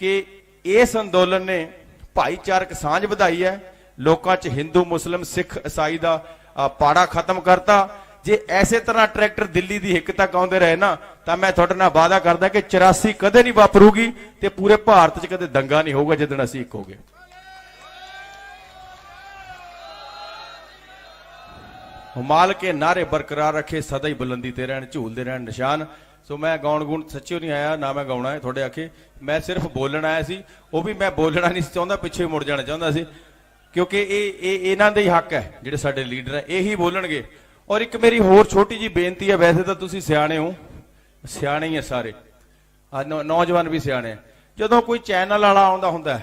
ਕਿ ਇਸ ਅੰਦੋਲਨ ਨੇ ਭਾਈਚਾਰਕ ਸਾਂਝ ਵਧਾਈ ਹੈ। ਲੋਕਾਂ 'ਚ ਹਿੰਦੂ, ਮੁਸਲਮ, ਸਿੱਖ ਈਸਾਈ ਦਾ ਪਾੜਾ ਖਤਮ ਕਰਤਾ। ਜੇ ਐਸੇ ਤਰ੍ਹਾਂ ਟਰੈਕਟਰ ਦਿੱਲੀ ਦੀ ਹਿੱਕ ਤੱਕ ਆਉਂਦੇ ਰਹੇ ਨਾ, ਤਾਂ ਮੈਂ ਤੁਹਾਡੇ ਨਾਲ ਵਾਅਦਾ ਕਰਦਾ ਕਿ 84 ਕਦੇ ਨਹੀਂ ਵਾਪਰੂਗੀ ਤੇ ਪੂਰੇ ਭਾਰਤ 'ਚ ਕਦੇ ਦੰਗਾ ਨਹੀਂ ਹੋਊਗਾ ਜਦੋਂ ਅਸੀਂ ਇੱਕ ਹੋਗੇ। ਹੁਮਾਲ ਕੇ ਨਾਰੇ ਬਰਕਰਾਰ ਰੱਖੇ, ਸਦਾ ਹੀ ਬੁਲੰਦੀ ਤੇ ਰਹਿਣ, ਝੂਲਦੇ ਰਹਿਣ ਨਿਸ਼ਾਨ। ਸੋ ਮੈਂ ਗਾਉਣ ਗੁਣ ਸੱਚਿਓ ਨਹੀਂ ਆਇਆ, ਨਾ ਮੈਂ ਗਾਉਣਾ ਹੈ ਤੁਹਾਡੇ ਆਖੇ। ਮੈਂ ਸਿਰਫ ਬੋਲਣ ਆਇਆ ਸੀ, ਉਹ ਵੀ ਮੈਂ ਬੋਲਣਾ ਨਹੀਂ ਚਾਹੁੰਦਾ, ਪਿੱਛੇ ਮੁੜ ਜਾਣਾ ਚਾਹੁੰਦਾ ਸੀ। ਕਿਉਂਕਿ ਇਹ ਇਹ, ਇਹਨਾਂ ਦੇ ਹੀ ਹੱਕ ਹੈ, ਜਿਹੜੇ ਸਾਡੇ ਲੀਡਰ ਹੈ, ਇਹੀ ਬੋਲਣਗੇ। ਔਰ ਇੱਕ ਮੇਰੀ ਹੋਰ ਛੋਟੀ ਜੀ ਬੇਨਤੀ ਹੈ, ਵੈਸੇ ਤਾਂ ਤੁਸੀਂ ਸਿਆਣੇ ਹੋ। ਸਿਆਣੇ ਹੀ ਆ ਸਾਰੇ। ਆ ਨੌ- ਨੌਜਵਾਨ ਵੀ ਸਿਆਣੇ ਆ। ਜਦੋਂ ਕੋਈ ਚੈਨਲ ਵਾਲਾ ਆਉਂਦਾ ਹੁੰਦਾ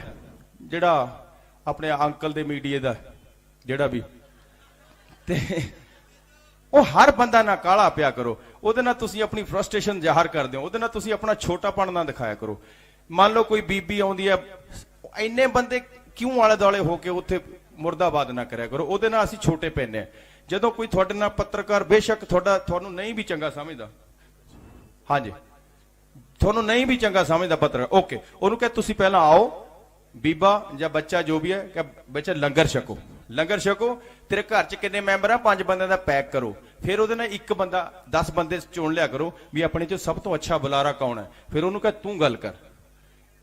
ਜਿਹੜਾ ਆਪਣੇ ਅੰਕਲ ਦੇ ਮੀਡੀਆ ਦਾ, ਜਿਹੜਾ ਵੀ, ਤੇ ਉਹ ਹਰ ਬੰਦਾ ਨਾ ਕਾਲਾ ਪਿਆ ਕਰੋ। ਉਹਦੇ ਨਾਲ ਤੁਸੀਂ ਆਪਣੀ ਫਰਸਟ੍ਰੇਸ਼ਨ ਜ਼ਾਹਰ ਕਰਦੇ ਹੋ। ਉਹਦੇ ਨਾਲ ਤੁਸੀਂ ਆਪਣਾ ਛੋਟਾਪਣ ਨਾ ਦਿਖਾਇਆ ਕਰੋ। ਮੰਨ ਲਓ ਕੋਈ ਬੀਬੀ ਆਉਂਦੀ ਹੈ, ਇੰਨੇ ਬੰਦੇ ਕਿਉਂ ਆਲੇ ਦੁਆਲੇ ਹੋ ਕੇ ਉੱਥੇ ਮੁਰਦਾਬਾਦ ਨਾ ਕਰਿਆ ਕਰੋ? ਉਹਦੇ ਨਾਲ ਅਸੀਂ ਛੋਟੇ ਪੈਨੇ ਆ ਜਦੋਂ ਕੋਈ ਤੁਹਾਡੇ ਨਾਲ ਪੱਤਰਕਾਰ ਬੇਸ਼ੱਕ ਤੁਹਾਡਾ, ਤੁਹਾਨੂੰ ਨਹੀਂ ਵੀ ਚੰਗਾ ਸਮਝਦਾ। ਹਾਂਜੀ। ਤੁਹਾਨੂੰ ਨਹੀਂ ਵੀ ਚੰਗਾ ਸਮਝਦਾ ਪੱਤਰਕਾਰ। ਓਕੇ। ਉਹਨੂੰ ਕਹੇ, ਤੁਸੀਂ ਪਹਿਲਾਂ ਆਓ। ਬੀਬਾ ਜਾਂ ਬੱਚਾ ਜੋ ਵੀ ਹੈ ਕਿ ਬੱਚਾ ਲੰਗਰ ਛਕੋ। ਲੰਗਰ ਛਕੋ। ਤੇਰੇ ਘਰ 'ਚ ਕਿੰਨੇ ਮੈਂਬਰ ਆ? ਪੰਜ ਬੰਦਿਆਂ ਦਾ ਪੈਕ ਕਰੋ। ਫਿਰ ਉਹਦੇ ਨਾਲ ਇੱਕ ਬੰਦਾ 10 ਬੰਦੇ ਚੁਣ ਲਿਆ ਕਰੋ ਵੀ ਆਪਣੇ 'ਚ ਸਭ ਤੋਂ ਅੱਛਾ ਬੁਲਾਰਾ ਕੌਣ ਹੈ। ਫਿਰ ਉਹਨੂੰ ਕਹੇ, ਤੂੰ ਗੱਲ ਕਰ।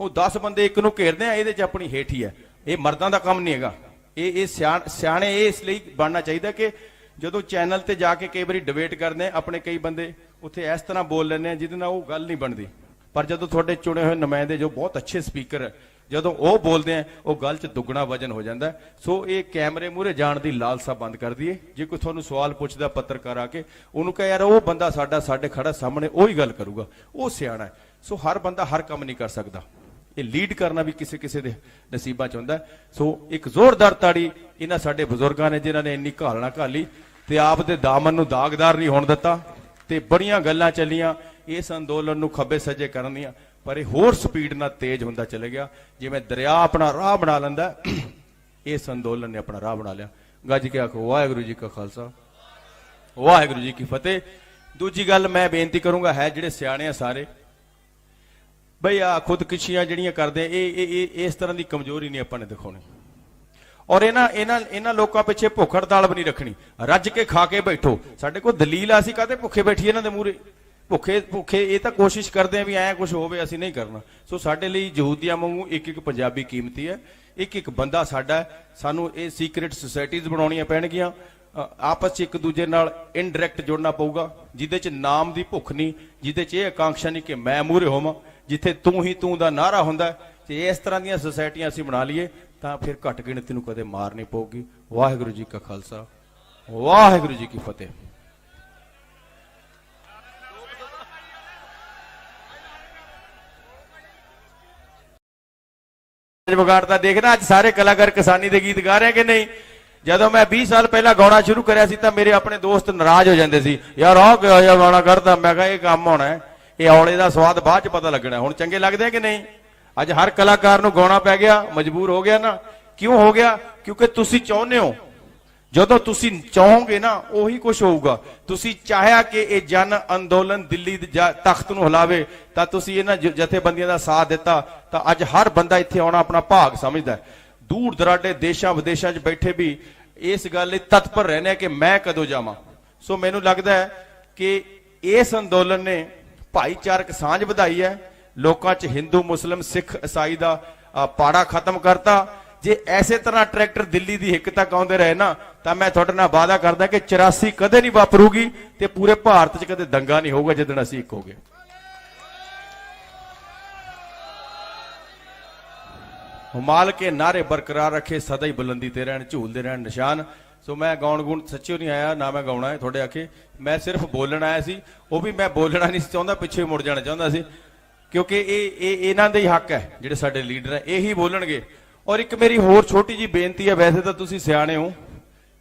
ਉਹ 10 ਬੰਦੇ ਇੱਕ ਨੂੰ ਘੇਰਦੇ ਆ, ਇਹਦੇ 'ਚ ਆਪਣੀ ਹੇਠ ਹੀ ਹੈ। ਇਹ ਮਰਦਾਂ ਦਾ ਕੰਮ ਨਹੀਂ ਹੈਗਾ। ਇਹ ਇਹ ਸਿਆਣ- ਸਿਆਣੇ ਇਹ ਇਸ ਲਈ ਬਣਨਾ ਚਾਹੀਦਾ ਕਿ ਜਦੋਂ ਚੈਨਲ ਤੇ ਜਾ ਕੇ ਕਈ ਵਾਰੀ ਡਿਬੇਟ ਕਰਦੇ ਆਪਣੇ ਕਈ ਬੰਦੇ, ਉੱਥੇ ਇਸ ਤਰ੍ਹਾਂ ਬੋਲ ਲੈਂਦੇ ਆ ਜਿਹਦੇ ਨਾਲ ਉਹ ਗੱਲ ਨਹੀਂ ਬਣਦੀ। ਪਰ ਜਦੋਂ ਤੁਹਾਡੇ ਚੁਣੇ ਹੋਏ ਨੁਮਾਇੰਦੇ ਜੋ ਬਹੁਤ ਅੱਛੇ ਸਪੀਕਰ ਹੈ ਜਦੋਂ ਉਹ ਬੋਲਦੇ ਆ, ਉਹ ਗੱਲ 'ਚ ਦੁੱਗਣਾ ਵਜਨ ਹੋ ਜਾਂਦਾ। ਸੋ ਇਹ ਕੈਮਰੇ ਮੂਹਰੇ ਜਾਣ ਦੀ ਲਾਲਸਾ ਬੰਦ ਕਰ ਦਈਏ। ਜੇ ਕੋਈ ਤੁਹਾਨੂੰ ਸਵਾਲ ਪੁੱਛਦਾ ਪੱਤਰਕਾਰ ਆ ਕੇ, ਉਹਨੂੰ ਕਹੇ, ਯਾਰ ਉਹ ਬੰਦਾ ਸਾਡਾ ਸਾਡੇ ਖੜਾ ਸਾਹਮਣੇ, ਉਹੀ ਗੱਲ ਕਰੂਗਾ। ਉਹ ਸਿਆਣਾ ਸੋ ਹਰ ਬੰਦਾ ਹਰ ਕੰਮ ਨਹੀਂ ਕਰ ਸਕਦਾ। ਇਹ ਲੀਡ ਕਰਨਾ ਵੀ ਕਿਸੇ ਕਿਸੇ ਦੇ ਨਸੀਬਾਂ ਚ ਹੁੰਦਾ। ਸੋ ਇੱਕ ਜ਼ੋਰਦਾਰ ਤਾੜੀ ਇਹਨਾਂ ਸਾਡੇ ਬਜ਼ੁਰਗਾਂ ਨੇ, ਜਿਨ੍ਹਾਂ ਨੇ ਇੰਨੀ ਘਾਲਣਾ ਘਾਲੀ ਤੇ ਆਪ ਦੇ ਦਾਮਨ ਨੂੰ ਦਾਗਦਾਰ ਨਹੀਂ ਹੋਣ ਦਿੱਤਾ ਤੇ ਬੜੀਆਂ ਗੱਲਾਂ ਚੱਲੀਆਂ। ਇਸ ਅੰਦੋਲਨ ਨੂੰ ਖੱਬੇ ਸੱਜੇ ਕਰਨ ਦੀਆਂ ਪਰ ਇਹ ਹੋਰ ਸਪੀਡ ਨਾਲ ਤੇਜ਼ ਹੁੰਦਾ ਚਲੇ ਗਿਆ। ਜਿਵੇਂ ਦਰਿਆ ਆਪਣਾ ਰਾਹ ਬਣਾ ਲੈਂਦਾ ਇਸ ਅੰਦੋਲਨ ਨੇ ਆਪਣਾ ਰਾਹ ਬਣਾ ਲਿਆ। ਗੱਜ ਕੇ ਆਖੋ, ਵਾਹਿਗੁਰੂ ਜੀ ਕਾ ਖਾਲਸਾ। ਵਾਹਿਗੁਰੂ ਜੀ ਕੀ ਫਤਿਹ। ਦੂਜੀ ਗੱਲ ਮੈਂ ਬੇਨਤੀ ਕਰੂੰਗਾ, ਹੈ ਜਿਹੜੇ ਸਿਆਣੇ ਆ ਸਾਰੇ, ਬਈ ਆ ਖੁਦਕੁਸ਼ੀਆਂ ਜਿਹੜੀਆਂ ਕਰਦੇ, ਇਹ ਇਹ ਇਸ ਤਰ੍ਹਾਂ ਦੀ ਕਮਜ਼ੋਰੀ ਨਹੀਂ ਆਪਾਂ ਨੇ ਦਿਖਾਉਣੀ। ਔਰ ਇਹਨਾਂ ਇਹਨਾਂ ਇਹਨਾਂ ਲੋਕਾਂ ਪਿੱਛੇ ਭੁੱਖ ਹੜਤਾਲ ਵੀ ਨਹੀਂ ਰੱਖਣੀ। ਰੱਜ ਕੇ ਖਾ ਕੇ ਬੈਠੋ। ਸਾਡੇ ਕੋਲ ਦਲੀਲ ਆ, ਅਸੀਂ ਕਾਹਤੇ ਭੁੱਖੇ ਬੈਠੀਏ ਇਹਨਾਂ ਦੇ ਮੂਹਰੇ? ਭੁੱਖੇ ਭੁੱਖੇ ਇਹ ਤਾਂ ਕੋਸ਼ਿਸ਼ ਕਰਦੇ ਆ ਵੀ ਐ ਕੁਝ ਹੋਵੇ ਅਸੀਂ ਨਹੀਂ ਕਰਨਾ। ਸੋ ਸਾਡੇ ਲਈ ਯਹੂਦੀਆਂ ਵਾਂਗੂ ਇੱਕ ਇੱਕ ਪੰਜਾਬੀ ਕੀਮਤੀ ਹੈ। ਇੱਕ ਇੱਕ ਬੰਦਾ ਸਾਡਾ ਸਾਨੂੰ ਇਹ ਸੀਕ੍ਰੀਟ ਸੁਸਾਇਟੀਜ਼ ਬਣਾਉਣੀਆਂ ਪੈਣਗੀਆਂ। ਆਪਸ 'ਚ ਇੱਕ ਦੂਜੇ ਨਾਲ ਇਨਡਾਇਰੈਕਟ ਜੁੜਨਾ ਪਊਗਾ ਜਿਹਦੇ 'ਚ ਨਾਮ ਦੀ ਭੁੱਖ ਨਹੀਂ ਜਿਹਦੇ 'ਚ ਇਹ ਆਕਾਂକ୍ଷା ਨਹੀਂ ਕਿ ਮੈਂ ਮੂਹਰੇ ਹੋਵਾਂ ਜਿੱਥੇ ਤੂੰ ਹੀ ਤੂੰ ਦਾ ਨਾਰਾ ਹੁੰਦਾ ਹੈ, ਤੇ ਇਸ ਤਰ੍ਹਾਂ ਦੀਆਂ ਸੁਸਾਇਟੀਆਂ ਅਸੀਂ ਬਣਾ ਲਈਏ ਤਾਂ ਫਿਰ ਘੱਟ ਗਿਣਤੀ ਨੂੰ ਕਦੇ ਮਾਰ ਨਹੀਂ ਪਊਗੀ। ਵਾਹਿਗੁਰੂ ਜੀ ਕਾ ਖਾਲਸਾ। ਵਾਹਿਗੁਰੂ ਜੀ ਕੀ ਫਤਿਹ। ਵਿਗਾੜਦਾ ਦੇਖਣਾ ਅੱਜ ਸਾਰੇ ਕਲਾਕਾਰ ਕਿਸਾਨੀ ਦੇ ਗੀਤ ਗਾ ਰਹੇ ਕਿ ਨਹੀਂ? ਜਦੋਂ ਮੈਂ 20 ਸਾਲ ਪਹਿਲਾਂ ਗਾਉਣਾ ਸ਼ੁਰੂ ਕਰਿਆ ਸੀ ਤਾਂ ਮੇਰੇ ਆਪਣੇ ਦੋਸਤ ਨਾਰਾਜ਼ ਹੋ ਜਾਂਦੇ ਸੀ, ਯਾਰ ਆਹ ਕਿਹੋ ਜਿਹਾ ਗਾਣਾ ਕਰਦਾ ਮੈਂ ਕਿਹਾ, ਇਹ ਕੰਮ ਹੋਣਾ ਇਹ ਔਲੇ ਦਾ ਸਵਾਦ ਬਾਅਦ ਚ ਪਤਾ ਲੱਗਣਾ ਹੁਣ ਚੰਗੇ ਲੱਗਦੇ ਕਿ ਨਹੀਂ? ਅੱਜ ਹਰ ਕਲਾਕਾਰ ਨੂੰ ਗਾਉਣਾ ਪੈ ਗਿਆ, ਮਜਬੂਰ ਹੋ ਗਿਆ ਨਾ। ਕਿਉਂ ਹੋ ਗਿਆ? ਕਿਉਂਕਿ ਤੁਸੀਂ ਚਾਹੁੰਦੇ ਹੋ ਜਦੋਂ ਤੁਸੀਂ ਚਾਹੋਗੇ ਨਾ, ਉਹੀ ਕੁਝ ਹੋਊਗਾ। ਤੁਸੀਂ ਚਾਹਿਆ ਕਿ ਇਹ ਜਨ ਅੰਦੋਲਨ ਦਿੱਲੀ ਦੇ ਤਖਤ ਨੂੰ ਹਿਲਾਵੇ, ਤਾਂ ਤੁਸੀਂ ਇਹਨਾਂ ਜਥੇਬੰਦੀਆਂ ਦਾ ਸਾਥ ਦਿੱਤਾ, ਤਾਂ ਅੱਜ ਹਰ ਬੰਦਾ ਇੱਥੇ ਆਉਣਾ ਆਪਣਾ ਭਾਗ ਸਮਝਦਾ ਦੂਰ ਦਰਾਡੇ ਦੇਸ਼ਾਂ ਵਿਦੇਸ਼ਾਂ 'ਚ ਬੈਠੇ ਵੀ ਇਸ ਗੱਲ ਲਈ ਤਤਪਰ ਰਹਿੰਦੇ ਆ ਕਿ ਮੈਂ ਕਦੋਂ ਜਾਵਾਂ। ਸੋ ਮੈਨੂੰ ਲੱਗਦਾ ਹੈ ਕਿ ਇਸ ਅੰਦੋਲਨ ਨੇ ਭਾਈਚਾਰਕ ਸਾਂਝ ਵਧਾਈ ਹੈ। ਲੋਕਾਂ 'ਚ ਹਿੰਦੂ, ਮੁਸਲਮ, ਸਿੱਖ ਈਸਾਈ ਦਾ ਪਾੜਾ ਖਤਮ ਕਰਤਾ। ਜੇ ਐਸੇ ਤਰ੍ਹਾਂ ਟਰੈਕਟਰ ਦਿੱਲੀ ਦੀ ਹਿੱਕ ਤੱਕ ਆਉਂਦੇ ਰਹੇ ਨਾ, ਤਾਂ ਮੈਂ ਤੁਹਾਡੇ ਨਾਲ ਵਾਅਦਾ ਕਰਦਾ ਕਿ 84 ਕਦੇ ਨਹੀਂ ਵਾਪਰੂਗੀ ਤੇ ਪੂਰੇ ਭਾਰਤ 'ਚ ਕਦੇ ਦੰਗਾ ਨਹੀਂ ਹੋਊਗਾ ਜਦੋਂ ਅਸੀਂ ਇੱਕ ਹੋਗੇ। ਹੁਮਾਲ ਕੇ ਨਾਰੇ ਬਰਕਰਾਰ ਰੱਖੇ, ਸਦਾ ਹੀ ਬੁਲੰਦੀ ਤੇ ਰਹਿਣ ਝੂਲਦੇ ਰਹਿਣ ਨਿਸ਼ਾਨ। ਸੋ ਮੈਂ ਗਾਉਣ ਗੁਣ ਸੱਚਿਓ ਨਹੀਂ ਆਇਆ, ਨਾ ਮੈਂ ਗਾਉਣਾ ਹੈ ਤੁਹਾਡੇ ਆਖੇ। ਮੈਂ ਸਿਰਫ ਬੋਲਣ ਆਇਆ ਸੀ, ਉਹ ਵੀ ਮੈਂ ਬੋਲਣਾ ਨਹੀਂ ਚਾਹੁੰਦਾ, ਪਿੱਛੇ ਮੁੜ ਜਾਣਾ ਚਾਹੁੰਦਾ ਸੀ। ਕਿਉਂਕਿ ਇਹ ਇਹ, ਇਹਨਾਂ ਦੇ ਹੀ ਹੱਕ ਹੈ, ਜਿਹੜੇ ਸਾਡੇ ਲੀਡਰ ਹੈ, ਇਹੀ ਬੋਲਣਗੇ। ਔਰ ਇੱਕ ਮੇਰੀ ਹੋਰ ਛੋਟੀ ਜੀ ਬੇਨਤੀ ਹੈ, ਵੈਸੇ ਤਾਂ ਤੁਸੀਂ ਸਿਆਣੇ ਹੋ।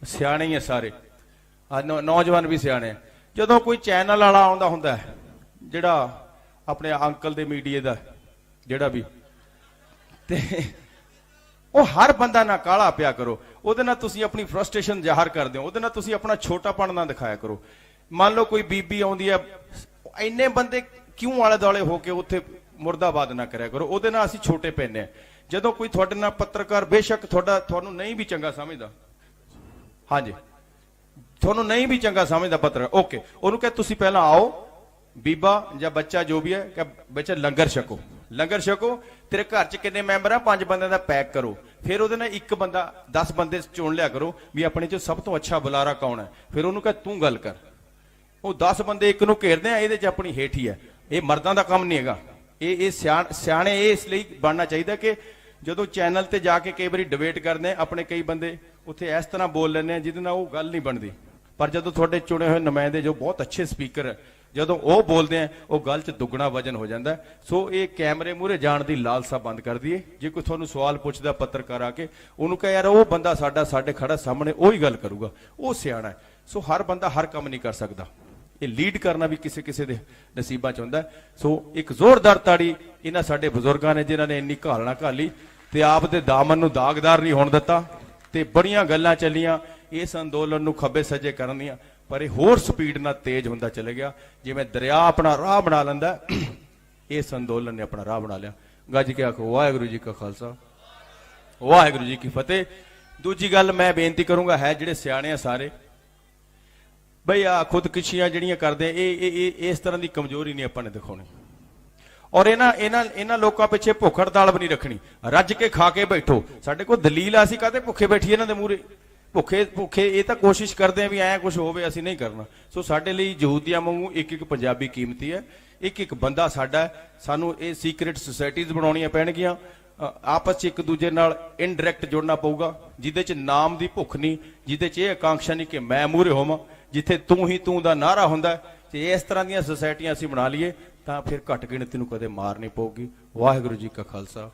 ਸਿਆਣੇ ਹੀ ਆ ਸਾਰੇ। ਨੌਜਵਾਨ ਵੀ ਸਿਆਣੇ ਆ। ਜਦੋਂ ਕੋਈ ਚੈਨਲ ਵਾਲਾ ਆਉਂਦਾ ਹੁੰਦਾ ਜਿਹੜਾ ਆਪਣੇ ਅੰਕਲ ਦੇ ਮੀਡੀਆ ਦਾ, ਜਿਹੜਾ ਵੀ, ਤੇ ਉਹ ਹਰ ਬੰਦਾ ਨਾਲ ਕਾਲਾ ਪਿਆ ਕਰੋ। ਉਹਦੇ ਨਾਲ ਤੁਸੀਂ ਆਪਣੀ ਫਰਸਟ੍ਰੇਸ਼ਨ ਜ਼ਾਹਰ ਕਰਦੇ ਹੋ। ਉਹਦੇ ਨਾਲ ਤੁਸੀਂ ਆਪਣਾ ਛੋਟਾਪਣ ਨਾ ਦਿਖਾਇਆ ਕਰੋ। ਮੰਨ ਲਓ ਕੋਈ ਬੀਬੀ ਆਉਂਦੀ ਹੈ, ਇੰਨੇ ਬੰਦੇ ਕਿਉਂ ਆਲੇ ਦੁਆਲੇ ਹੋ ਕੇ ਉੱਥੇ ਮੁਰਦਾਬਾਦ ਨਾ ਕਰਿਆ ਕਰੋ। ਉਹਦੇ ਨਾਲ ਅਸੀਂ ਛੋਟੇ ਪੈਨੇ ਆ ਜਦੋਂ ਕੋਈ ਤੁਹਾਡੇ ਨਾਲ ਪੱਤਰਕਾਰ ਬੇਸ਼ੱਕ ਤੁਹਾਡਾ, ਤੁਹਾਨੂੰ ਨਹੀਂ ਵੀ ਚੰਗਾ ਸਮਝਦਾ। ਹਾਂਜੀ। ਤੁਹਾਨੂੰ ਨਹੀਂ ਵੀ ਚੰਗਾ ਸਮਝਦਾ ਪੱਤਰ। ਓਕੇ। ਉਹਨੂੰ ਕਹੇ ਤੁਸੀਂ ਪਹਿਲਾਂ ਆਓ। ਬੀਬਾ ਜਾਂ ਬੱਚਾ ਜੋ ਵੀ ਹੈ ਕਿ ਬੱਚਾ ਲੰਗਰ ਛਕੋ। ਲੰਗਰ ਛਕੋ। ਤੇਰੇ ਘਰ 'ਚ ਕਿੰਨੇ ਮੈਂਬਰ ਆ? ਪੰਜ ਬੰਦਿਆਂ ਦਾ ਪੈਕ ਕਰੋ। ਫਿਰ ਉਹਦੇ ਨਾਲ ਇੱਕ ਬੰਦਾ 10 ਬੰਦੇ ਚੁਣ ਲਿਆ ਕਰੋ ਵੀ ਆਪਣੇ 'ਚ ਸਭ ਤੋਂ ਅੱਛਾ ਬੁਲਾਰਾ ਕੌਣ ਹੈ। ਫਿਰ ਉਹਨੂੰ ਕਹੇ ਤੂੰ ਗੱਲ ਕਰ। ਉਹ 10 ਬੰਦੇ ਇੱਕ ਨੂੰ ਘੇਰਦੇ ਆ, ਇਹਦੇ 'ਚ ਆਪਣੀ ਹੇਠ ਹੀ ਹੈ। ਇਹ ਮਰਦਾਂ ਦਾ ਕੰਮ ਨਹੀਂ ਹੈਗਾ। ਇਹ ਇਹ ਸਿਆਣ- ਸਿਆਣੇ ਇਹ ਇਸ ਲਈ ਬਣਨਾ ਚਾਹੀਦਾ ਕਿ ਜਦੋਂ ਚੈਨਲ ਤੇ ਜਾ ਕੇ ਕਈ ਵਾਰੀ ਡਿਬੇਟ ਕਰਦੇ ਆ ਆਪਣੇ ਕਈ ਬੰਦੇ, ਉੱਥੇ ਇਸ ਤਰ੍ਹਾਂ ਬੋਲ ਲੈਂਦੇ ਆ ਜਿਹਦੇ ਨਾਲ ਉਹ ਗੱਲ ਨਹੀਂ ਬਣਦੀ। ਪਰ ਜਦੋਂ ਤੁਹਾਡੇ ਚੁਣੇ ਹੋਏ ਨੁਮਾਇੰਦੇ ਜੋ ਬਹੁਤ ਅੱਛੇ ਸਪੀਕਰ ਹੈ ਜਦੋਂ ਉਹ ਬੋਲਦੇ ਆ, ਉਹ ਗੱਲ 'ਚ ਦੁੱਗਣਾ ਵਜਨ ਹੋ ਜਾਂਦਾ। ਸੋ ਇਹ ਕੈਮਰੇ ਮੂਹਰੇ ਜਾਣ ਦੀ ਲਾਲਸਾ ਬੰਦ ਕਰ ਦਈਏ। ਜੇ ਕੋਈ ਤੁਹਾਨੂੰ ਸਵਾਲ ਪੁੱਛਦਾ ਪੱਤਰਕਾਰ ਆ ਕੇ, ਉਹਨੂੰ ਕਹੇ, ਯਾਰ, ਉਹ ਬੰਦਾ ਸਾਡਾ ਸਾਡੇ ਖੜਾ ਸਾਹਮਣੇ ਉਹੀ ਗੱਲ ਕਰੂਗਾ। ਉਹ ਸਿਆਣਾ ਸੋ ਹਰ ਬੰਦਾ ਹਰ ਕੰਮ ਨਹੀਂ ਕਰ ਸਕਦਾ। ਇਹ ਲੀਡ ਕਰਨਾ ਵੀ ਕਿਸੇ ਕਿਸੇ ਦੇ ਨਸੀਬਾਂ ਚ ਹੁੰਦਾ। ਸੋ ਇੱਕ ਜ਼ੋਰਦਾਰ ਤਾੜੀ ਇਹਨਾਂ ਸਾਡੇ ਬਜ਼ੁਰਗਾਂ ਨੇ, ਜਿਨ੍ਹਾਂ ਨੇ ਇੰਨੀ ਘਾਲਣਾ ਘਾਲੀ ਤੇ ਆਪ ਦੇ ਦਾਮਨ ਨੂੰ ਦਾਗਦਾਰ ਨਹੀਂ ਹੋਣ ਦਿੱਤਾ ਤੇ ਬੜੀਆਂ ਗੱਲਾਂ ਚੱਲੀਆਂ। ਇਸ ਅੰਦੋਲਨ ਨੂੰ ਖੱਬੇ ਸੱਜੇ ਕਰਨ ਦੀਆਂ, ਪਰ ਇਹ ਹੋਰ ਸਪੀਡ ਨਾਲ ਤੇਜ਼ ਹੁੰਦਾ ਚਲੇ ਗਿਆ। ਜਿਵੇਂ ਦਰਿਆ ਆਪਣਾ ਰਾਹ ਬਣਾ ਲੈਂਦਾ, ਇਸ ਅੰਦੋਲਨ ਨੇ ਆਪਣਾ ਰਾਹ ਬਣਾ ਲਿਆ। ਗੱਜ ਕੇ ਆਖੋ, ਵਾਹਿਗੁਰੂ ਜੀ ਕਾ ਖਾਲਸਾ, ਵਾਹਿਗੁਰੂ ਜੀ ਕੀ ਫਤਿਹ। ਦੂਜੀ ਗੱਲ ਮੈਂ ਬੇਨਤੀ ਕਰੂੰਗਾ, ਹੈ ਜਿਹੜੇ ਸਿਆਣੇ ਆ ਸਾਰੇ ਬਈ ਆ ਖੁਦਕੁਸ਼ੀਆਂ ਜਿਹੜੀਆਂ ਕਰਦੇ, ਇਹ ਇਹ ਇਸ ਤਰ੍ਹਾਂ ਦੀ ਕਮਜ਼ੋਰੀ ਨਹੀਂ ਆਪਾਂ ਨੇ ਦਿਖਾਉਣੀ। ਔਰ ਇਹਨਾਂ ਇਹਨਾਂ ਇਹਨਾਂ ਲੋਕਾਂ ਪਿੱਛੇ ਭੁੱਖ ਹੜਤਾਲ ਵੀ ਨਹੀਂ ਰੱਖਣੀ। ਰੱਜ ਕੇ ਖਾ ਕੇ ਬੈਠੋ। ਸਾਡੇ ਕੋਲ ਦਲੀਲ ਆ, ਅਸੀਂ ਕਾਹਦੇ ਭੁੱਖੇ ਬੈਠੀਏ ਇਹਨਾਂ ਦੇ ਮੂਹਰੇ? ਭੁੱਖੇ ਭੁੱਖੇ, ਇਹ ਤਾਂ ਕੋਸ਼ਿਸ਼ ਕਰਦੇ ਆ ਵੀ ਐ ਕੁਝ ਹੋਵੇ, ਅਸੀਂ ਨਹੀਂ ਕਰਨਾ। ਸੋ ਸਾਡੇ ਲਈ ਯਹੂਦੀਆਂ ਵਾਂਗੂ ਇੱਕ ਇੱਕ ਪੰਜਾਬੀ ਕੀਮਤੀ ਹੈ। ਇੱਕ ਇੱਕ ਬੰਦਾ ਸਾਡਾ ਸਾਨੂੰ ਇਹ ਸੀਕ੍ਰੀਟ ਸੁਸਾਇਟੀਜ਼ ਬਣਾਉਣੀਆਂ ਪੈਣਗੀਆਂ। ਆਪਸ 'ਚ ਇੱਕ ਦੂਜੇ ਨਾਲ ਇਨਡਾਇਰੈਕਟ ਜੁੜਨਾ ਪਊਗਾ, ਜਿਹਦੇ 'ਚ ਨਾਮ ਦੀ ਭੁੱਖ ਨਹੀਂ, ਜਿਹਦੇ 'ਚ ਇਹ ਆਕਾਂକ୍ଷା ਨਹੀਂ ਕਿ ਮੈਂ ਮੂਹਰੇ ਹੋਵਾਂ। ਜਿੱਥੇ ਤੂੰ ਹੀ ਤੂੰ ਦਾ ਨਾਰਾ ਹੁੰਦਾ ਤੇ ਇਸ ਤਰ੍ਹਾਂ ਦੀਆਂ ਸੁਸਾਇਟੀਆਂ ਅਸੀਂ ਬਣਾ ਲਈਏ ਤਾਂ ਫਿਰ ਘੱਟ ਗਿਣਤੀ ਨੂੰ ਕਦੇ ਮਾਰ ਨਹੀਂ ਪਊਗੀ। ਵਾਹਿਗੁਰੂ ਜੀ ਕਾ ਖਾਲਸਾ।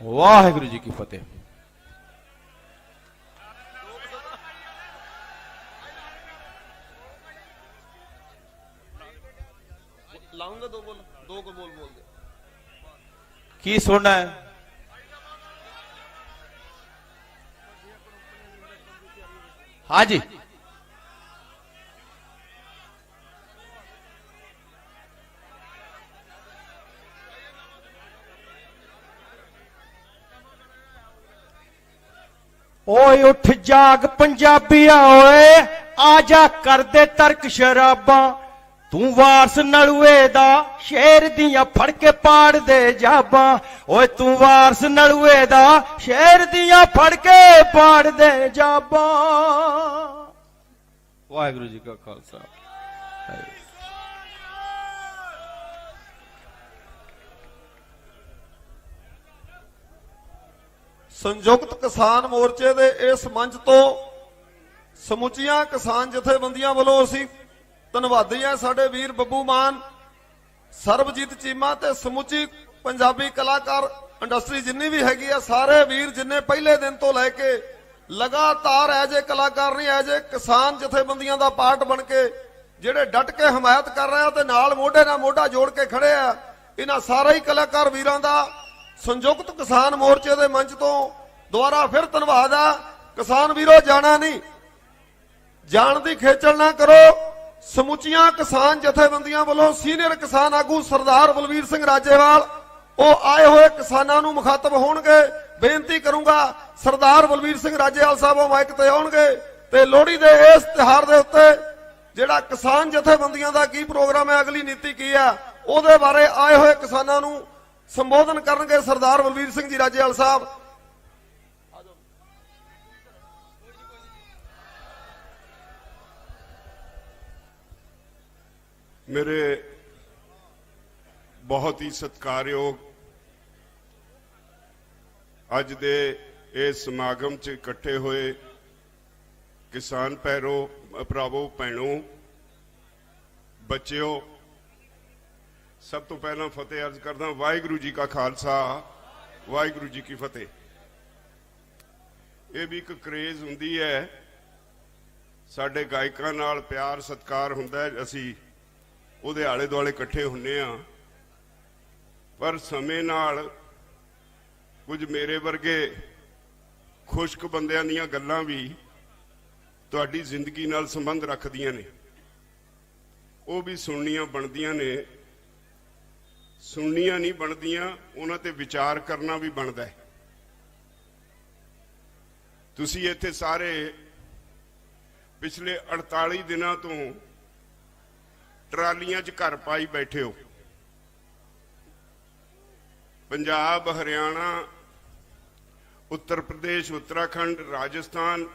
ਵਾਹਿਗੁਰੂ ਜੀ ਕੀ ਫਤਿਹ। ਲਾਉਂਗਾ ਦੋ ਬੋਲ ਦੋ ਕੋ ਬੋਲ ਬੋਲ ਦੇ ਕੀ ਸੁਣਨਾ ਹੈ? ਹਾਂਜੀ। ਓਏ ਉੱਠ ਜਾਗ ਪੰਜਾਬੀਆ ਓਏ, ਆ ਜਾ ਕਰਦੇ ਤਰਕ ਸ਼ਰਾਬਾਂ। ਤੂੰ ਵਾਰਸ ਨਲੂਏ ਦਾ ਸ਼ੇਰ ਦੀਆਂ ਫੜ ਕੇ ਪਾੜ ਦੇ ਜਾਬਾਂ। ਓਏ ਤੂੰ ਵਾਰਸ ਨਲੂਏ ਦਾ ਸ਼ੇਰ ਦੀਆਂ ਫੜ ਕੇ ਪਾੜ ਦੇ ਜਾਬਾਂ। ਵਾਹਿਗੁਰੂ ਜੀ ਕਾ ਖਾਲਸਾ। ਸੰਯੁਕਤ ਕਿਸਾਨ ਮੋਰਚੇ ਦੇ ਇਸ ਮੰਚ ਤੋਂ ਸਮੁੱਚੀਆਂ ਕਿਸਾਨ ਜਥੇਬੰਦੀਆਂ ਵੱਲੋਂ ਅਸੀਂ ਧੰਨਵਾਦੀ ਹਾਂ ਸਾਡੇ ਵੀਰ ਬੱਬੂ ਮਾਨ, ਸਰਬਜੀਤ ਚੀਮਾ ਤੇ ਸਮੁੱਚੀ ਪੰਜਾਬੀ ਕਲਾਕਾਰ ਇੰਡਸਟਰੀ ਜਿੰਨੀ ਵੀ ਹੈਗੀ ਆ, ਸਾਰੇ ਵੀਰ ਜਿੰਨੇ ਪਹਿਲੇ ਦਿਨ ਤੋਂ ਲੈ ਕੇ ਲਗਾਤਾਰ ਐਜੇ ਕਲਾਕਾਰ ਨਹੀਂ ਐਜੇ ਕਿਸਾਨ ਜਥੇਬੰਦੀਆਂ ਦਾ ਪਾਰਟ ਬਣ ਕੇ ਜਿਹੜੇ ਡਟ ਕੇ ਹਮਾਇਤ ਕਰ ਰਹੇ ਆ ਤੇ ਨਾਲ ਮੋਢੇ ਨਾਲ ਮੋਢਾ ਜੋੜ ਕੇ ਖੜੇ ਆ, ਇਹਨਾਂ ਸਾਰੇ ਹੀ ਕਲਾਕਾਰ ਵੀਰਾਂ ਦਾ ਸੰਯੁਕਤ ਕਿਸਾਨ ਮੋਰਚੇ ਦੇ ਮੰਚ ਤੋਂ ਦੁਬਾਰਾ ਫਿਰ ਧੰਨਵਾਦ ਆ। ਕਿਸਾਨ ਵੀਰੋ, ਜਾਣਾ ਨਹੀਂ। ਜਾਣ ਦੀ ਖੇਚਲ ਨਾ ਕਰੋ। ਸਮੁੱਚੀਆਂ ਕਿਸਾਨ ਜਥੇਬੰਦੀਆਂ ਵੱਲੋਂ ਸੀਨੀਅਰ ਕਿਸਾਨ ਆਗੂ ਸਰਦਾਰ ਬਲਵੀਰ ਸਿੰਘ ਰਾਜੇਵਾਲ, ਉਹ ਆਏ ਹੋਏ ਕਿਸਾਨਾਂ ਨੂੰ ਮੁਖਾਤਬ ਹੋਣਗੇ। ਬੇਨਤੀ ਕਰੂੰਗਾ, ਸਰਦਾਰ ਬਲਵੀਰ ਸਿੰਘ ਰਾਜੇਵਾਲ ਸਾਹਿਬ, ਉਹ ਮਾਈਕ ਤੇ ਆਉਣਗੇ ਤੇ ਲੋਹੜੀ ਦੇ ਇਸ ਤਿਹਾਰ ਦੇ ਉੱਤੇ ਜਿਹੜਾ ਕਿਸਾਨ ਜਥੇਬੰਦੀਆਂ ਦਾ ਕੀ ਪ੍ਰੋਗਰਾਮ ਹੈ, ਅਗਲੀ ਨੀਤੀ ਕੀ ਹੈ, ਉਹਦੇ ਬਾਰੇ ਆਏ ਹੋਏ ਕਿਸਾਨਾਂ ਨੂੰ ਸੰਬੋਧਨ ਕਰਨਗੇ ਸਰਦਾਰ ਬਲਵੀਰ ਸਿੰਘ ਜੀ ਰਾਜੇਵਾਲ ਸਾਹਿਬ। ਮੇਰੇ ਬਹੁਤ ਹੀ ਸਤਿਕਾਰਯੋਗ ਅੱਜ ਦੇ ਇਸ ਸਮਾਗਮ 'ਚ ਇਕੱਠੇ ਹੋਏ ਕਿਸਾਨ ਪੈਰੋ ਭਰਾਵੋ, ਭੈਣੋ, ਬੱਚਿਓ ਸਭ ਤੋਂ ਪਹਿਲਾਂ ਫਤਿਹ ਅਰਜ਼ ਕਰਦਾ ਵਾਹਿਗੁਰੂ ਜੀ ਕਾ ਖਾਲਸਾ, ਵਾਹਿਗੁਰੂ ਜੀ ਕੀ ਫਤਿਹ। ਇਹ ਵੀ ਇੱਕ ਕਰੇਜ਼ ਹੁੰਦੀ ਹੈ, ਸਾਡੇ ਗਾਇਕਾਂ ਨਾਲ ਪਿਆਰ, ਸਤਿਕਾਰ ਹੁੰਦਾ ਅਸੀਂ ਉਹਦੇ ਆਲੇ ਦੁਆਲੇ ਇਕੱਠੇ ਹੁੰਨੇ ਆ ਪਰ ਸਮੇਂ ਨਾਲ ਕੁਝ ਮੇਰੇ ਵਰਗੇ ਖੁਸ਼ਕ ਬੰਦਿਆਂ ਦੀਆਂ ਗੱਲਾਂ ਵੀ ਤੁਹਾਡੀ ਜ਼ਿੰਦਗੀ ਨਾਲ ਸੰਬੰਧ ਰੱਖਦੀਆਂ ਨੇ। ਉਹ ਵੀ ਸੁਣਨੀਆਂ ਬਣਦੀਆਂ ਨੇ। ਸੁਣਨੀਆਂ ਨਹੀਂ ਬਣਦੀਆਂ, ਉਹਨਾਂ ਤੇ ਵਿਚਾਰ ਕਰਨਾ ਵੀ ਬਣਦਾ ਹੈ। ਤੁਸੀਂ ਇੱਥੇ ਸਾਰੇ ਪਿਛਲੇ 48 ਦਿਨਾਂ ਤੋਂ ਟਰਾਲੀਆਂ 'ਚ ਘਰ ਪਾਈ ਬੈਠੇ ਹੋ। ਪੰਜਾਬ, ਹਰਿਆਣਾ, ਉੱਤਰ ਪ੍ਰਦੇਸ਼, ਉੱਤਰਾਖੰਡ, ਰਾਜਸਥਾਨ,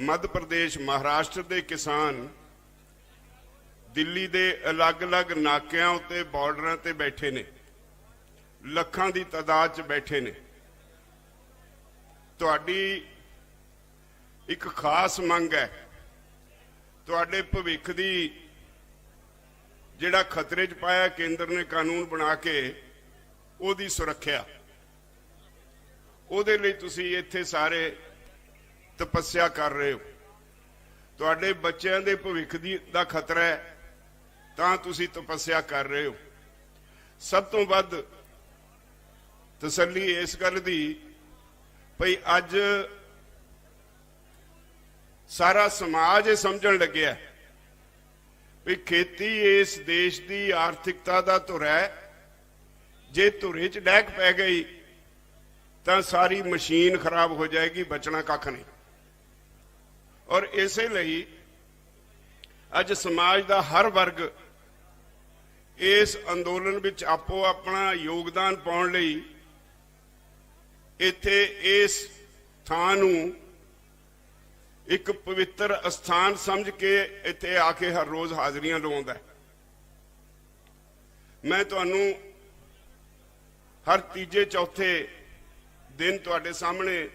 ਮੱਧ ਪ੍ਰਦੇਸ਼, ਮਹਾਰਾਸ਼ਟਰ ਦੇ ਕਿਸਾਨ ਦਿੱਲੀ ਦੇ ਅਲੱਗ-ਅਲੱਗ ਨਾਕਿਆਂ ਉੱਤੇ, ਬਾਰਡਰਾਂ ਤੇ ਬੈਠੇ ਨੇ। ਲੱਖਾਂ ਦੀ ਤਾਦਾਦ 'ਚ ਬੈਠੇ ਨੇ। ਤੁਹਾਡੀ ਇੱਕ ਖਾਸ ਮੰਗ ਹੈ, ਤੁਹਾਡੇ ਭਵਿੱਖ ਦੀ ਜਿਹੜਾ ਖਤਰੇ 'ਚ ਪਾਇਆ ਕੇਂਦਰ ਨੇ ਕਾਨੂੰਨ ਬਣਾ ਕੇ, ਉਹਦੀ ਸੁਰੱਖਿਆ। ਉਹਦੇ ਲਈ ਤੁਸੀਂ ਇੱਥੇ ਸਾਰੇ ਤਪੱਸਿਆ ਕਰ ਰਹੇ ਹੋ। ਤੁਹਾਡੇ ਬੱਚਿਆਂ ਦੇ ਭਵਿੱਖ ਦੀ ਦਾ ਖਤਰਾ ਹੈ। ਤਾਂ ਤੁਸੀਂ ਤਪੱਸਿਆ ਕਰ ਰਹੇ ਹੋ। ਸਭ ਤੋਂ ਵੱਧ ਤਸੱਲੀ ਇਸ ਗੱਲ ਦੀ ਭਈ ਅੱਜ ਸਾਰਾ ਸਮਾਜ ਇਹ ਸਮਝਣ ਲੱਗਿਆ ਵੀ ਖੇਤੀ ਇਸ ਦੇਸ਼ ਦੀ ਆਰਥਿਕਤਾ ਦਾ ਧੁਰਾ ਹੈ। ਜੇ ਧੁਰੇ 'ਚ ਡੈਕ ਪੈ ਗਈ ਤਾਂ ਸਾਰੀ ਮਸ਼ੀਨ ਖਰਾਬ ਹੋ ਜਾਏਗੀ, ਬਚਣਾ ਕੱਖ ਨਹੀਂ। ਔਰ ਇਸੇ ਲਈ ਅੱਜ ਸਮਾਜ ਦਾ ਹਰ ਵਰਗ ਇਸ ਅੰਦੋਲਨ ਵਿੱਚ ਆਪੋ ਆਪਣਾ ਯੋਗਦਾਨ ਪਾਉਣ ਲਈ ਇੱਥੇ ਇਸ ਥਾਂ ਨੂੰ ਇੱਕ ਪਵਿੱਤਰ ਅਸਥਾਨ ਸਮਝ ਕੇ ਇੱਥੇ ਆ ਕੇ ਹਰ ਰੋਜ਼ ਹਾਜ਼ਰੀਆਂ ਲਵਾਉਂਦਾ ਹੈ। ਮੈਂ ਤੁਹਾਨੂੰ ਹਰ ਤੀਜੇ, ਚੌਥੇ ਦਿਨ ਤੁਹਾਡੇ ਸਾਹਮਣੇ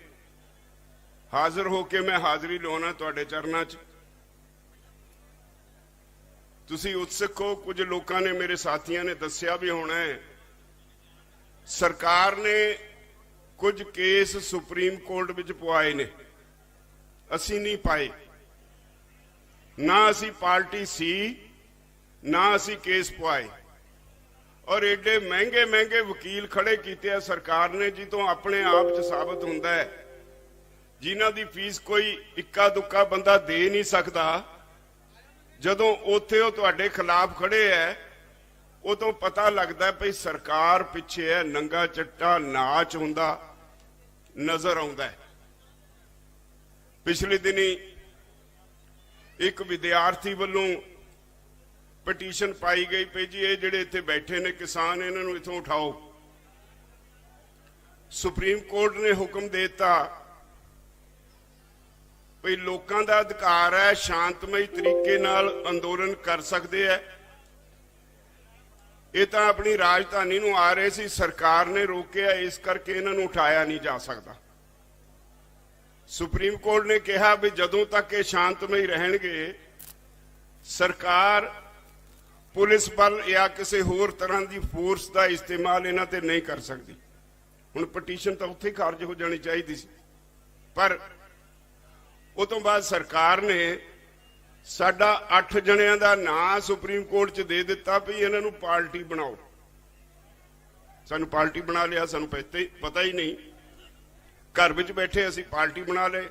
ਹਾਜ਼ਰ ਹੋ ਕੇ ਮੈਂ ਹਾਜ਼ਰੀ ਲਵਾਉਣਾ ਤੁਹਾਡੇ ਚਰਨਾਂ 'ਚ। ਤੁਸੀਂ ਉਤਸੁਕ ਹੋ, ਕੁਝ ਲੋਕਾਂ ਨੇ ਮੇਰੇ ਸਾਥੀਆਂ ਨੇ ਦੱਸਿਆ ਵੀ ਹੋਣਾ ਹੈ। ਸਰਕਾਰ ਨੇ ਕੁਝ ਕੇਸ ਸੁਪਰੀਮ ਕੋਰਟ ਵਿੱਚ ਪਵਾਏ ਨੇ। ਅਸੀਂ ਨਹੀਂ ਪਾਏ। ਨਾ ਅਸੀਂ ਪਾਰਟੀ ਸੀ, ਨਾ ਅਸੀਂ ਕੇਸ ਪਵਾਏ ਔਰ ਏਡੇ ਮਹਿੰਗੇ ਮਹਿੰਗੇ ਵਕੀਲ ਖੜੇ ਕੀਤੇ ਆ ਸਰਕਾਰ ਨੇ ਜਿੱਤੋਂ ਆਪਣੇ ਆਪ 'ਚ ਸਾਬਤ ਹੁੰਦਾ ਹੈ। ਜਿਨ੍ਹਾਂ ਦੀ ਫੀਸ ਕੋਈ ਇੱਕਾ ਦੁੱਕਾ ਬੰਦਾ ਦੇ ਨਹੀਂ ਸਕਦਾ। ਜਦੋਂ ਉੱਥੇ ਉਹ ਤੁਹਾਡੇ ਖਿਲਾਫ ਖੜੇ ਐ, ਉਦੋਂ ਪਤਾ ਲੱਗਦਾ ਭਈ ਸਰਕਾਰ ਪਿੱਛੇ ਹੈ ਨੰਗਾ ਚੱਟਾ ਨਾਚ ਹੁੰਦਾ, ਨਜ਼ਰ ਆਉਂਦਾ ਪਿਛਲੇ ਦਿਨੀ ਇੱਕ ਵਿਦਿਆਰਥੀ ਵੱਲੋਂ ਪਟੀਸ਼ਨ ਪਾਈ ਗਈ ਪਈ ਜੀ, ਇਹ ਜਿਹੜੇ ਇੱਥੇ ਬੈਠੇ ਨੇ ਕਿਸਾਨ, ਇਹਨਾਂ ਨੂੰ ਇੱਥੋਂ ਉਠਾਓ। ਸੁਪਰੀਮ ਕੋਰਟ ਨੇ ਹੁਕਮ ਦੇ ਦਿੱਤਾ ਵੀ ਲੋਕਾਂ ਦਾ ਅਧਿਕਾਰ ਹੈ, ਸ਼ਾਂਤਮਈ ਤਰੀਕੇ ਨਾਲ ਅੰਦੋਲਨ ਕਰ ਸਕਦੇ ਐ ਇਹ ਤਾਂ ਆਪਣੀ ਰਾਜਧਾਨੀ ਨੂੰ ਆ ਰਹੇ ਸੀ, ਸਰਕਾਰ ਨੇ ਰੋਕਿਆ, ਇਸ ਕਰਕੇ ਇਹਨਾਂ ਨੂੰ ਉਠਾਇਆ ਨਹੀਂ ਜਾ ਸਕਦਾ। ਸੁਪਰੀਮ ਕੋਰਟ ਨੇ ਕਿਹਾ ਵੀ ਜਦੋਂ ਤੱਕ ਇਹ ਸ਼ਾਂਤਮਈ ਰਹਿਣਗੇ, ਸਰਕਾਰ, ਪੁਲਿਸ ਬਲ ਜਾਂ ਕਿਸੇ ਹੋਰ ਤਰ੍ਹਾਂ ਦੀ ਫੋਰਸ ਦਾ ਇਸਤੇਮਾਲ ਇਹਨਾਂ ਤੇ ਨਹੀਂ ਕਰ ਸਕਦੀ। ਹੁਣ ਪਟੀਸ਼ਨ ਤਾਂ ਉੱਥੇ ਖਾਰਜ ਹੋ ਜਾਣੀ ਚਾਹੀਦੀ ਸੀ। ਪਰ ਉਹ ਤੋਂ ਬਾਅਦ ਸਰਕਾਰ ਨੇ ਸਾਡਾ 8 ਜਣਿਆਂ ਦਾ ਨਾਂ ਸੁਪਰੀਮ ਕੋਰਟ 'ਚ ਦੇ ਦਿੱਤਾ ਵੀ ਇਹਨਾਂ ਨੂੰ ਪਾਰਟੀ ਬਣਾਓ। ਸਾਨੂੰ ਪਾਰਟੀ ਬਣਾ ਲਿਆ, ਸਾਨੂੰ ਪਤਾ ਹੀ ਪਤਾ ਹੀ ਨਹੀਂ। ਘਰ ਵਿੱਚ ਬੈਠੇ ਅਸੀਂ ਪਾਰਟੀ ਬਣਾ ਲਏ।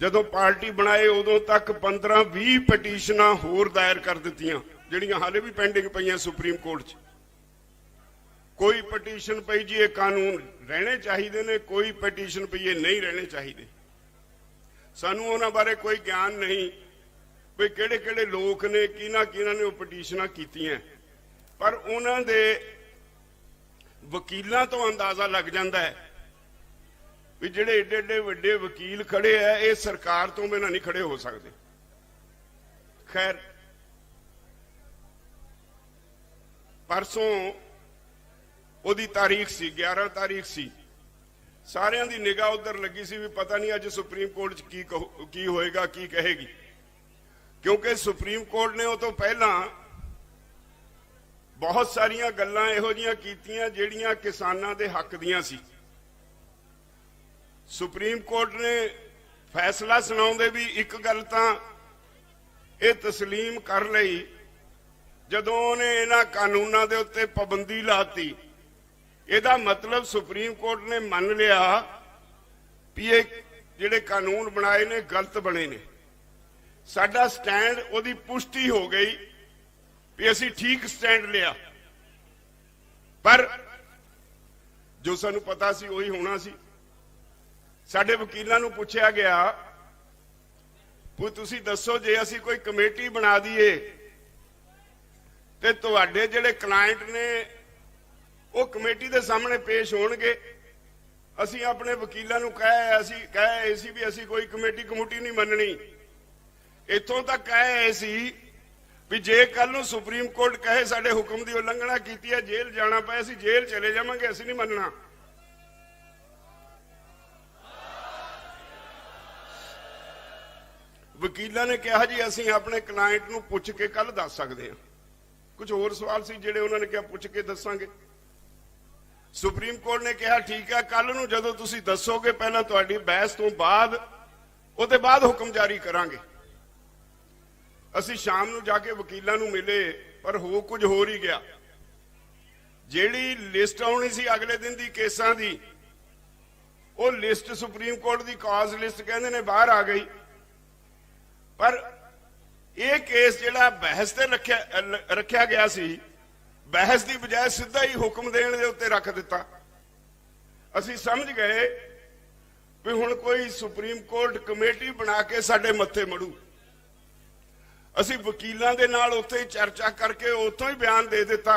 ਜਦੋਂ ਪਾਰਟੀ ਬਣਾਏ, ਉਦੋਂ ਤੱਕ 15 20 ਪਟੀਸ਼ਨਾਂ ਹੋਰ ਦਾਇਰ ਕਰ ਦਿੱਤੀਆਂ, ਜਿਹੜੀਆਂ ਹਾਲੇ ਵੀ ਪੈਂਡਿੰਗ ਪਈਆਂ ਸੁਪਰੀਮ ਕੋਰਟ 'ਚ। ਕੋਈ ਪਟੀਸ਼ਨ ਪਈ ਜੀ, ਇਹ ਕਾਨੂੰਨ ਰਹਿਣੇ ਚਾਹੀਦੇ ਨੇ, ਕੋਈ ਪਟੀਸ਼ਨ ਪਈ, ਇਹ ਨਹੀਂ ਰਹਿਣੇ ਚਾਹੀਦੇ। ਸਾਨੂੰ ਉਹਨਾਂ ਬਾਰੇ ਕੋਈ ਗਿਆਨ ਨਹੀਂ ਵੀ ਕਿਹੜੇ ਕਿਹੜੇ ਲੋਕ ਨੇ, ਕਿਹਨਾਂ ਕਿਹਨਾਂ ਨੇ ਉਹ ਪਟੀਸ਼ਨਾਂ ਕੀਤੀਆਂ। ਪਰ ਉਹਨਾਂ ਦੇ ਵਕੀਲਾਂ ਤੋਂ ਅੰਦਾਜ਼ਾ ਲੱਗ ਜਾਂਦਾ ਹੈ ਵੀ ਜਿਹੜੇ ਏਡੇ ਏਡੇ ਵੱਡੇ ਵਕੀਲ ਖੜੇ ਆ, ਇਹ ਸਰਕਾਰ ਤੋਂ ਬਿਨਾਂ ਨਹੀਂ ਖੜੇ ਹੋ ਸਕਦੇ। ਖੈਰ, ਪਰਸੋਂ ਉਹਦੀ ਤਾਰੀਖ ਸੀ 11 ਤਾਰੀਖ ਸੀ ਸਾਰਿਆਂ ਦੀ ਨਿਗਾਹ ਉਧਰ ਲੱਗੀ ਸੀ ਵੀ ਪਤਾ ਨਹੀਂ ਅੱਜ ਸੁਪਰੀਮ ਕੋਰਟ 'ਚ ਕੀ ਕਹੋ- ਕੀ ਹੋਏਗਾ ਕੀ ਕਹੇਗੀ ਕਿਉਂਕਿ ਸੁਪਰੀਮ ਕੋਰਟ ਨੇ ਉਹ ਤੋਂ ਪਹਿਲਾਂ ਬਹੁਤ ਸਾਰੀਆਂ ਗੱਲਾਂ ਇਹੋ ਜੀਆਂ ਕੀਤੀਆਂ ਜਿਹੜੀਆਂ ਕਿਸਾਨਾਂ ਦੇ ਹੱਕ ਦੀਆਂ ਸੀ ਸੁਪਰੀਮ ਕੋਰਟ ਨੇ ਫੈਸਲਾ ਸੁਣਾਉਂਦੇ ਵੀ ਇੱਕ ਗੱਲ ਤਾਂ ਇਹ تسلیم ਕਰ ਲਈ ਜਦੋਂ ਉਹਨੇ ਇਹਨਾਂ ਕਾਨੂੰਨਾਂ ਦੇ ਉੱਤੇ ਪਾਬੰਦੀ ਲਾਤੀ ਇਹਦਾ ਮਤਲਬ ਸੁਪਰੀਮ ਕੋਰਟ ਨੇ ਮੰਨ ਲਿਆ ਵੀ ਇਹ ਜਿਹੜੇ ਕਾਨੂੰਨ ਬਣਾਏ ਨੇ, ਗਲਤ ਬਣੇ ਨੇ। ਸਾਡਾ ਸਟੈਂਡ, ਉਹਦੀ ਪੁਸ਼ਟੀ ਹੋ ਗਈ ਵੀ ਅਸੀਂ ਠੀਕ ਸਟੈਂਡ ਲਿਆ। ਪਰ ਜੋ ਸਾਨੂੰ ਪਤਾ ਸੀ, ਉਹੀ ਹੋਣਾ ਸੀ। ਸਾਡੇ ਵਕੀਲਾਂ ਨੂੰ ਪੁੱਛਿਆ ਗਿਆ ਵੀ ਤੁਸੀਂ ਦੱਸੋ, ਜੇ ਅਸੀਂ ਕੋਈ ਕਮੇਟੀ ਬਣਾ ਦਈਏ ਤੇ ਤੁਹਾਡੇ ਜਿਹੜੇ ਕਲਾਇੰਟ ਨੇ ਉਹ ਕਮੇਟੀ ਦੇ ਸਾਹਮਣੇ ਪੇਸ਼ ਹੋਣਗੇ। ਅਸੀਂ ਆਪਣੇ ਵਕੀਲਾਂ ਨੂੰ ਕਹੇ, ਅਸੀਂ ਕਹੇ ਸੀ ਵੀ ਅਸੀਂ ਕੋਈ ਕਮੇਟੀ ਕਮੂਟੀ ਨਹੀਂ ਮੰਨਣੀ। ਇੱਥੋਂ ਤੱਕ ਕਹੇ ਸੀ ਵੀ ਜੇ ਕੱਲ ਨੂੰ ਸੁਪਰੀਮ ਕੋਰਟ ਕਹੇ ਸਾਡੇ ਹੁਕਮ ਦੀ ਉਲੰਘਣਾ ਕੀਤੀ ਹੈ, ਜੇਲ੍ਹ ਜਾਣਾ ਪਏ ਅਸੀਂ ਜੇਲ੍ਹ ਚਲੇ ਜਾਵਾਂਗੇ, ਅਸੀਂ ਨਹੀਂ ਮੰਨਣਾ। ਵਕੀਲਾਂ ਨੇ ਕਿਹਾ ਜੀ, ਅਸੀਂ ਆਪਣੇ ਕਲਾਇੰਟ ਨੂੰ ਪੁੱਛ ਕੇ ਕੱਲ ਦੱਸ ਸਕਦੇ ਹਾਂ। ਕੁਝ ਹੋਰ ਸਵਾਲ ਸੀ ਜਿਹੜੇ ਉਹਨਾਂ ਨੇ ਕਿਹਾ, ਪੁੱਛ ਕੇ ਦੱਸਾਂਗੇ। ਸੁਪਰੀਮ ਕੋਰਟ ਨੇ ਕਿਹਾ, ਠੀਕ ਹੈ ਕੱਲ ਨੂੰ ਜਦੋਂ ਤੁਸੀਂ ਦੱਸੋਗੇ ਪਹਿਲਾਂ ਤੁਹਾਡੀ ਬਹਿਸ ਤੋਂ ਬਾਅਦ, ਉਹਦੇ ਬਾਅਦ ਹੁਕਮ ਜਾਰੀ ਕਰਾਂਗੇ। ਅਸੀਂ ਸ਼ਾਮ ਨੂੰ ਜਾ ਕੇ ਵਕੀਲਾਂ ਨੂੰ ਮਿਲੇ, ਪਰ ਹੋ ਕੁਝ ਹੋਰ ਹੀ ਗਿਆ। ਜਿਹੜੀ ਲਿਸਟ ਆਉਣੀ ਸੀ ਅਗਲੇ ਦਿਨ ਦੀ ਕੇਸਾਂ ਦੀ, ਉਹ ਲਿਸਟ ਸੁਪਰੀਮ ਕੋਰਟ ਦੀ ਕਾਜ਼ ਲਿਸਟ ਕਹਿੰਦੇ ਨੇ, ਬਾਹਰ ਆ ਗਈ। ਪਰ ਇਹ ਕੇਸ ਜਿਹੜਾ ਬਹਿਸ ਤੇ ਰੱਖਿਆ ਰੱਖਿਆ ਗਿਆ ਸੀ ਬਹਿਸ ਦੀ ਬਜਾਏ ਸਿੱਧਾ ਹੀ ਹੁਕਮ ਦੇਣ ਦੇ ਉੱਤੇ ਰੱਖ ਦਿੱਤਾ। ਅਸੀਂ ਸਮਝ ਗਏ ਵੀ ਹੁਣ ਕੋਈ ਸੁਪਰੀਮ ਕੋਰਟ ਕਮੇਟੀ ਬਣਾ ਕੇ ਸਾਡੇ ਮੱਥੇ ਮੜੂ। ਅਸੀਂ ਵਕੀਲਾਂ ਦੇ ਨਾਲ ਉੱਥੇ ਹੀ ਚਰਚਾ ਕਰਕੇ ਉੱਥੋਂ ਹੀ ਬਿਆਨ ਦੇ ਦਿੱਤਾ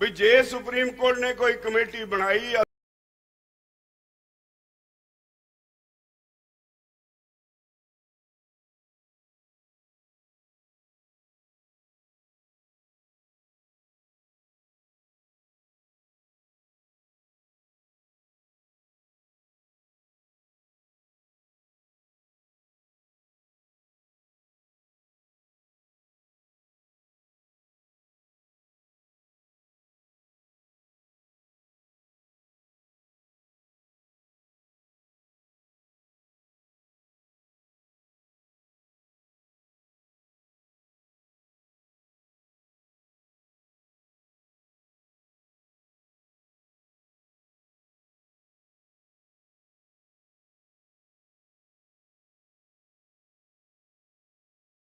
ਵੀ ਜੇ ਸੁਪਰੀਮ ਕੋਰਟ ਨੇ ਕੋਈ ਕਮੇਟੀ ਬਣਾਈ